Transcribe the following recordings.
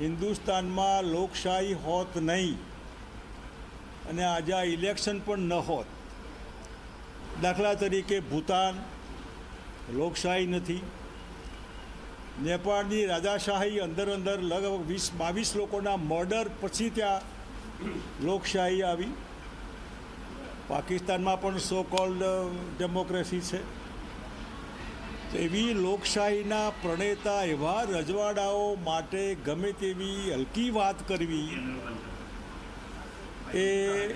હિન્દુસ્તાનમાં લોકશાહી હોત નહીં અને આજે આ ઇલેક્શન પણ ન હોત. દાખલા તરીકે ભૂતાન લોકશાહી નથી. નેપાળની રાજાશાહી અંદર અંદર લગભગ વીસ, બાવીસ લોકોના મર્ડર પછી ત્યાં લોકશાહી આવી. પાકિસ્તાનમાં પણ સો કોલ્ડ ડેમોક્રેસી છે. એવી લોકશાહીના પ્રણેતા એવા રજવાડાઓ માટે ગમે તેવી હલકી વાત કરવી એ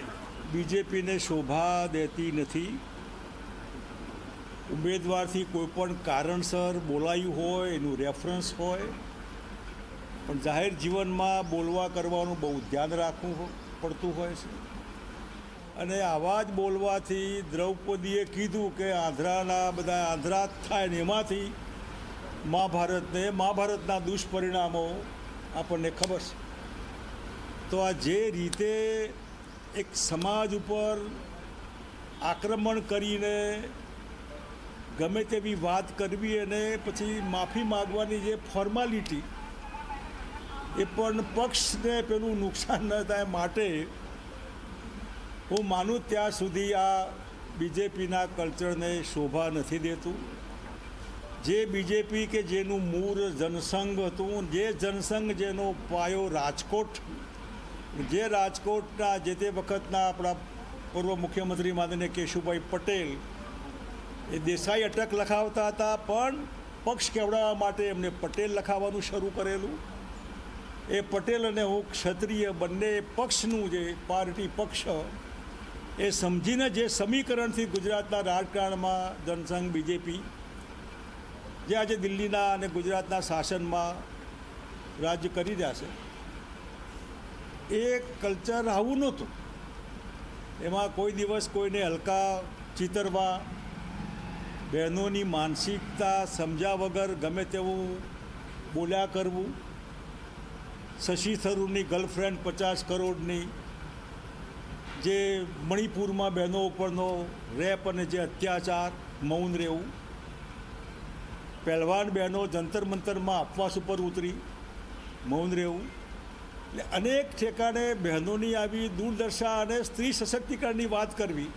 બીજેપીને શોભા દેતી નથી. ઉમેદવારથી કોઈ પણ કારણસર બોલાયું હોય, એનું રેફરન્સ હોય, પણ જાહેર જીવનમાં બોલવા કરવાનું બહુ ધ્યાન રાખવું પડતું હોય છે. અને આવા જ બોલવાથી દ્રૌપદીએ કીધું કે આંધ્રાના બધા આંધ્રા થાય ને એમાંથી મહાભારતને, મહાભારતના દુષ્પરિણામો આપણને ખબર છે. તો આ જે રીતે એક સમાજ ઉપર આક્રમણ કરીને ગમે તેવી વાત કરવી અને પછી માફી માગવાની જે ફોર્માલિટી, એ પણ પક્ષને પેલું નુકસાન ન થાય માટે હું માનું ત્યાં સુધી આ બીજેપીના કલ્ચરને શોભા નથી દેતું. જે બીજેપી કે જેનું મૂળ જનસંઘ હતું, જે જનસંઘ જેનો પાયો રાજકોટ, જે રાજકોટના જે તે વખતના આપણા પૂર્વ મુખ્યમંત્રી માનનીય કેશુભાઈ પટેલ, એ દેસાઈ અટક લખાવતા હતા, પણ પક્ષ કેવડાવવા માટે એમને પટેલ લખાવવાનું શરૂ કરેલું. એ પટેલ અને હું ક્ષત્રિય બંને પક્ષનું જે પાર્ટી પક્ષ એ સમજીને જે સમીકરણથી ગુજરાતના રાજકારણમાં જનસંઘ બીજેપી, જે આજે દિલ્હીના અને ગુજરાતના શાસનમાં રાજ્ય કરી રહ્યા છે, એ કલ્ચર આવું નહોતું. એમાં કોઈ દિવસ કોઈને હલકા ચિતરવા, બહેનોની માનસિકતા સમજ્યા વગર ગમે તેવું બોલ્યા કરવું, શશી થરૂરની ગર્લફ્રેન્ડ પચાસ કરોડની જે મણિપુરમાં બહેનો ઉપરનો રેપ અને જે અત્યાચાર, મૌન રહેવું. પહેલવાન બહેનો જંતર મંતરમાં અપવાસ ઉપર ઉતરી, મૌન રહેવું. એટલે અનેક ઠેકાણે બહેનોની આવી દુર્દશા અને સ્ત્રી સશક્તિકરણની વાત કરવી.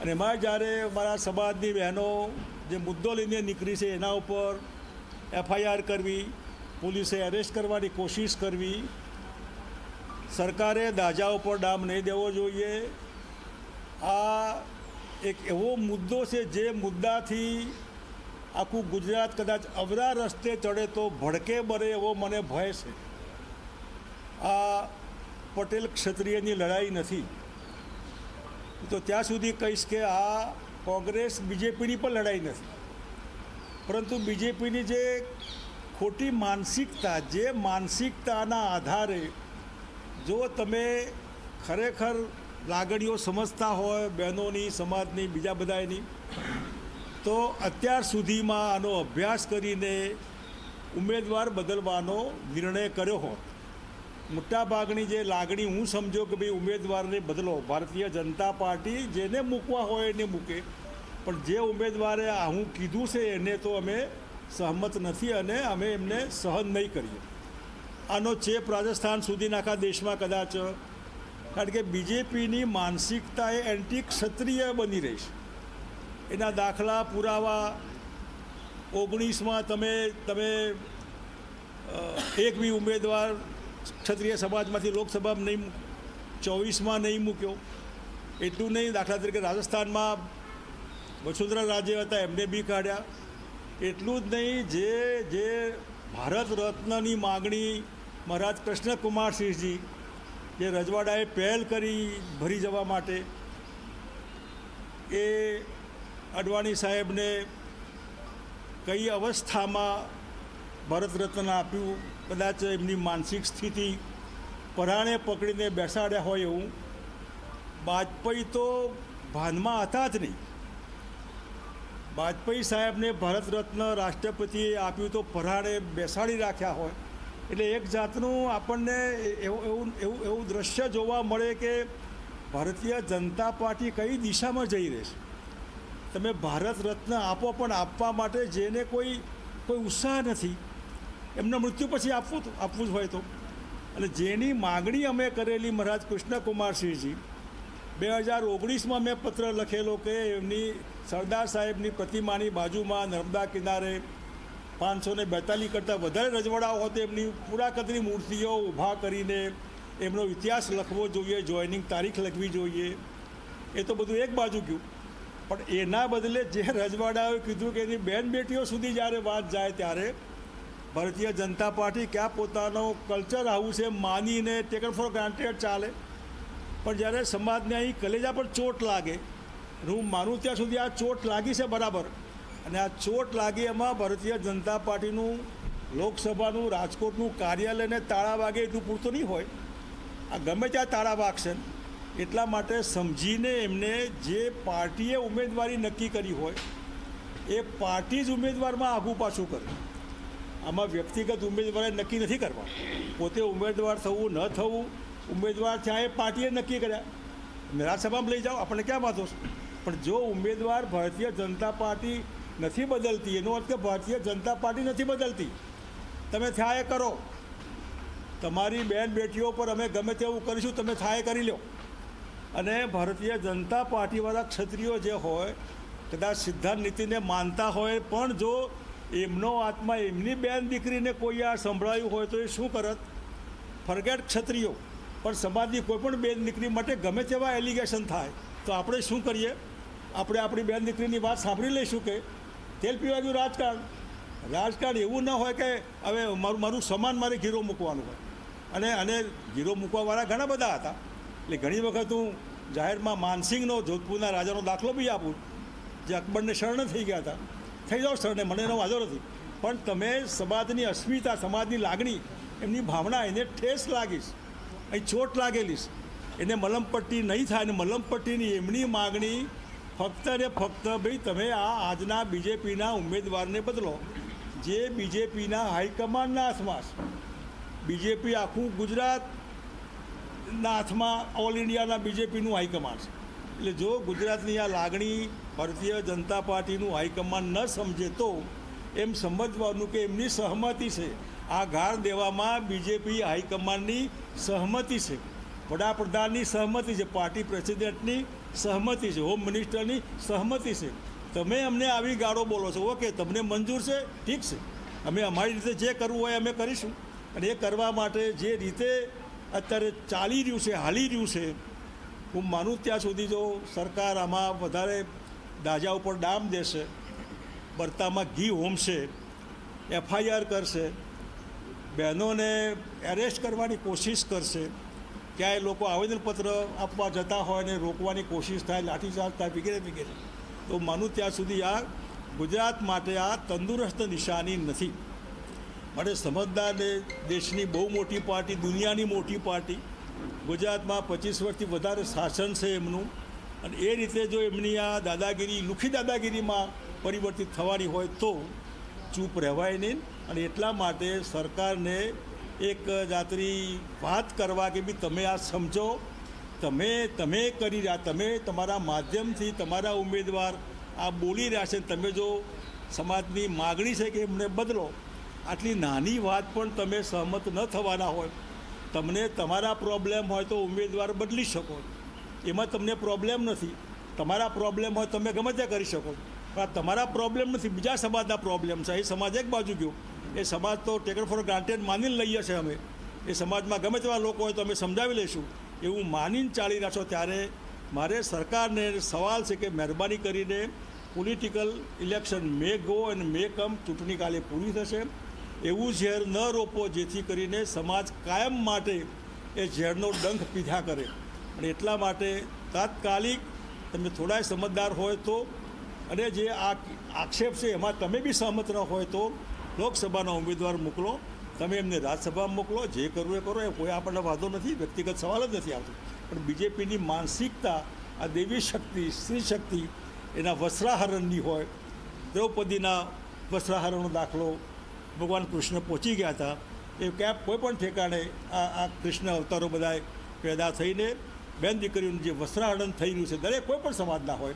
અને એમાં જ્યારે મારા સમાજની બહેનો જે મુદ્દો લઈને નીકળી છે, એના ઉપર એફઆઈઆર કરવી, પોલીસે એરેસ્ટ કરવાની કોશિશ કરવી સરકારે દાજા ઉપર ડામ નહીં દેવો જોઈએ. આ એક એવો મુદ્દો છે જે મુદ્દાથી આખું ગુજરાત કદાચ અવરા રસ્તે ચડે તો ભડકે બરે એવો મને ભય છે. આ પટેલ ક્ષત્રિયની લડાઈ નથી. તો ત્યાં સુધી કહીશ કે આ કોંગ્રેસ બીજેપીની પણ લડાઈ નથી. પરંતુ બીજેપીની જે ખોટી માનસિકતા, જે માનસિકતાના આધારે જો તમે ખરેખર લાગણીઓ સમજતા હોય, બહેનોની, સમાજની, બીજા બધાની તો અત્યાર સુધીમાં આનો અભ્યાસ કરીને ઉમેદવાર બદલવાનો નિર્ણય કર્યો હોત. મોટાભાગની જે લાગણી હું સમજો કે ભાઈ ઉમેદવારને બદલો, ભારતીય જનતા પાર્ટી જેને મૂકવા હોય એને મૂકે, પણ જે ઉમેદવારે આ હું કીધું છે એને તો અમે સહમત નથી અને અમે એમને સહન નહીં કરીએ. આનો ચેપ રાજસ્થાન સુધી આખા દેશમાં કદાચ. કારણ કે બીજેપીની માનસિકતા એ એન્ટી ક્ષત્રિય બની રહી છે. એના દાખલા પુરાવા ઓગણીસમાં તમે તમે એક બી ઉમેદવાર ક્ષત્રિય સમાજમાંથી લોકસભામાં નહીં, ચોવીસમાં નહીં મૂક્યો. એટલું નહીં, દાખલા તરીકે રાજસ્થાનમાં વસુંધરા રાજ્ય હતા, એમને બી કાઢ્યા. એટલું જ નહીં, જે જે ભારત રત્નની માગણી મહારાજ કૃષ્ણકુમારસિંહજી જે રજવાડાએ પહેલ કરી ભરી જવા માટે, એ અડવાણી સાહેબને કઈ અવસ્થામાં ભારત રત્ન આપ્યું? કદાચ એમની માનસિક સ્થિતિ પરાણે પકડીને બેસાડ્યા હોય એવું? વાજપેયી તો ભાનમાં હતા જ નહીં. વાજપેયી સાહેબને ભારત રત્ન રાષ્ટ્રપતિએ આપ્યું તો પરાણે બેસાડી રાખ્યા હોય. એટલે એક જાતનું આપણને એવું એવું એવું દ્રશ્ય જોવા મળે કે ભારતીય જનતા પાર્ટી કઈ દિશામાં જઈ રહી છે? તમે ભારત રત્ન આપો પણ આપવા માટે જેને કોઈ કોઈ ઉત્સાહ નથી. એમના મૃત્યુ પછી આપવું આપવું જ હોય તો. અને જેની માગણી અમે કરેલી મહારાજ કૃષ્ણકુમારસિંહજી, બે હજાર ઓગણીસમાં મેં પત્ર લખેલો કે એમની સરદાર સાહેબની પ્રતિમાની બાજુમાં નર્મદા કિનારે પાંચસો ને બેતાલીસ કરતાં વધારે રજવાડાઓ હોય એમની પુરાકતની મૂર્તિઓ ઊભા કરીને એમનો ઇતિહાસ લખવો જોઈએ, જોઈનિંગ તારીખ લખવી જોઈએ. એ તો બધું એક બાજુ ગયું. પણ એના બદલે જે રજવાડાઓએ કીધું કે એની બેન બેટીઓ સુધી જ્યારે વાત જાય ત્યારે ભારતીય જનતા પાર્ટી ક્યાં પોતાનો કલ્ચર આવું છે માનીને ટેકન ફોર ગ્રાન્ટેડ ચાલે. પણ જ્યારે સમાજને અહીં કલેજા પર ચોટ લાગે, હું માનું ત્યાં સુધી આ ચોટ લાગી છે બરાબર. અને આ ચોટ લાગી એમાં ભારતીય જનતા પાર્ટીનું લોકસભાનું, રાજકોટનું કાર્યાલયને તાળા વાગે એટલું પૂરતું નહીં હોય. આ ગમે ત્યાં તાળા વાગશે. એટલા માટે સમજીને એમને જે પાર્ટીએ ઉમેદવારી નક્કી કરી હોય, એ પાર્ટી જ ઉમેદવારમાં આગું પાછું કરે. આમાં વ્યક્તિગત ઉમેદવારે નક્કી નથી કરવા પોતે ઉમેદવાર થવું ન થવું, ઉમેદવાર થયા એ પાર્ટીએ નક્કી કર્યા. રાજ્યસભામાં લઈ જાઓ, આપણને ક્યાં વાંધો છે? પણ જો ઉમેદવાર ભારતીય જનતા પાર્ટી નથી બદલતી. એનો અર્થ કે ભારતીય જનતા પાર્ટી નથી બદલતી. તમે થાય કરો. તમારી બેન બેટીઓ પર અમે ગમે તેવું કરીશું, તમે થાય કરી લો અને ભારતીય જનતા પાર્ટીવાળા ક્ષત્રિયો જે હોય, કદાચ સિદ્ધાંત નીતિને માનતા હોય, પણ જો એમનો આત્મા, એમની બેન દીકરીને કોઈ આ સંભળાયું હોય તો એ શું કરત? ફરગેટ ક્ષત્રિયો. પણ સમાજની કોઈ પણ બેન દીકરી માટે ગમે તેવા એલિગેશન થાય, તો આપણે શું કરીએ? આપણે આપણી બેન દીકરીની વાત સાંભળી લઈશું કે તેલ પીવાનું રાજકારણ. રાજકારણ એવું ન હોય કે હવે મારું મારું સમાન મારે ગીરો મૂકવાનું હોય. અને અને ગીરો મૂકવાવાળા ઘણા બધા હતા. એટલે ઘણી વખત હું જાહેરમાં માનસિંહનો, જોધપુરના રાજાનો દાખલો બી આપું. જે અકબરને શરણ થઈ ગયા હતા. થઈ જાઓ શરણે, મને એનો વાંધો નથી. પણ તમે સમાજની અસ્મિતા, સમાજની લાગણી, એમની ભાવના એને ઠેસ લાગીશ. અહીં ચોટ લાગેલીશ. એને મલમપટ્ટી નહીં થાય અને મલમપટ્ટીની એમની માગણી ફક્ત ને ફક્ત ભાઈ, તમે આ આજના બીજેપીના ઉમેદવારને બદલો. જે બીજેપીના હાઈકમાન્ડના હાથમાં છે બીજેપી આખું ગુજરાતના હાથમાં ઓલ ઇન્ડિયાના બીજેપીનું હાઈકમાન્ડ છે. એટલે જો ગુજરાતની આ લાગણી ભારતીય જનતા પાર્ટીનું હાઈકમાન્ડ ન સમજે તો એમ સમજવાનું કે એમની સહમતિ છે. આ ગાર દેવામાં બીજેપી હાઈકમાન્ડની સહમતિ છે. વડાપ્રધાનની સહમતિ છે. પાર્ટી પ્રેસિડેન્ટની સહમતિ છે. હોમ મિનિસ્ટરની સહમતિ છે. તમે અમને આવી ગાળો બોલો છો. ઓકે, તમને મંજૂર છે? ઠીક છે. અમે અમારી રીતે જે કરવું હોય અમે કરીશું. અને એ કરવા માટે જે રીતે અત્યારે ચાલી રહ્યું છે, હાલી રહ્યું છે, હું માનું ત્યાં સુધી જો સરકાર આમાં વધારે દાજા ઉપર ડામ દેશે, બરતામાં ઘી હોમશે, એફઆઈઆર કરશે, બહેનોને એરેસ્ટ કરવાની કોશિશ કરશે ક્યાંય લોકો આવેદનપત્ર આપવા જતા હોય ને રોકવાની કોશિશ થાય, લાઠીચાર્જ થાય, વગેરે વગેરે. તો માનું ત્યાં સુધી આ ગુજરાત માટે આ તંદુરસ્ત નિશાની નથી. માટે સમજદાર દેશની બહુ મોટી પાર્ટી, દુનિયાની મોટી પાર્ટી, ગુજરાતમાં પચીસ વર્ષથી વધારે શાસન છે એમનું. અને એ રીતે જો એમની આ દાદાગીરી, લુખી દાદાગીરીમાં પરિવર્તિત થવાની હોય તો ચૂપ રહેવાય નહીં. અને એટલા માટે સરકારને એક જાતની વાત કરવા કે બી તમે આ સમજો, તમે તમે કરી રહ્યા, તમે તમારા માધ્યમથી તમારા ઉમેદવાર આ બોલી રહ્યા છે, તમે જો સમાજની માગણી છે કે એમને બદલો, આટલી નાની વાત પણ તમે સહમત ન થવાના હોય, તમને તમારા પ્રોબ્લેમ હોય તો ઉમેદવાર બદલી શકો. એમાં તમને પ્રોબ્લેમ નથી. તમારા પ્રોબ્લેમ હોય તમે ગમે તે કરી શકો. પણ તમારા પ્રોબ્લેમ નથી, બીજા સમાજના પ્રોબ્લેમ છે. એ સમાજ એક બાજુ ગયો. એ સમાજ તો ટેકન ફોર ગ્રાન્ટેડ માની લઈએ છીએ અમે. એ સમાજમાં ગમે તેવા લોકો હોય તો અમે સમજાવી લઈશું. એવું માનીને ચાલી રહ્યા છો ત્યારે મારે સરકારને સવાલ છે કે મહેરબાની કરીને પોલિટિકલ ઇલેક્શન મે ગો અને મે કમ ચૂંટણી કાલે પૂરી થશે. એવું ઝેર ન રોપો જેથી કરીને સમાજ કાયમ માટે એ ઝેરનો ડંખ પીધા કરે. અને એટલા માટે તાત્કાલિક તમે થોડાય સમજદાર હોય તો, અને જે આ આક્ષેપ છે એમાં તમે બી સહમત ન હોય તો લોકસભાના ઉમેદવાર મોકલો, તમે એમને રાજ્યસભામાં મોકલો, જે કરવું એ કરો, એ કોઈ આપણને વાંધો નથી, વ્યક્તિગત સવાલ જ નથી આવતો. પણ બીજેપીની માનસિકતા, આ દેવી શક્તિ, સ્ત્રી શક્તિ, એના વસ્ત્રાહરણની હોય, દ્રૌપદીના વસ્ત્રાહરણનો દાખલો ભગવાન કૃષ્ણ પહોંચી ગયા હતા, એ ક્યાં કોઈ પણ ઠેકાણે આ આ કૃષ્ણ અવતારો બધાએ પેદા થઈને, બેન દીકરીઓનું જે વસ્ત્રાહરણ થઈ રહ્યું છે, દરેક કોઈ પણ સમાજના હોય,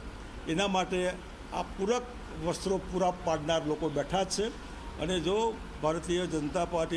એના માટે આ પૂરક વસ્ત્રો પૂરા પાડનાર લોકો બેઠા જ છે. અને જો ભારતીય જનતા પાર્ટી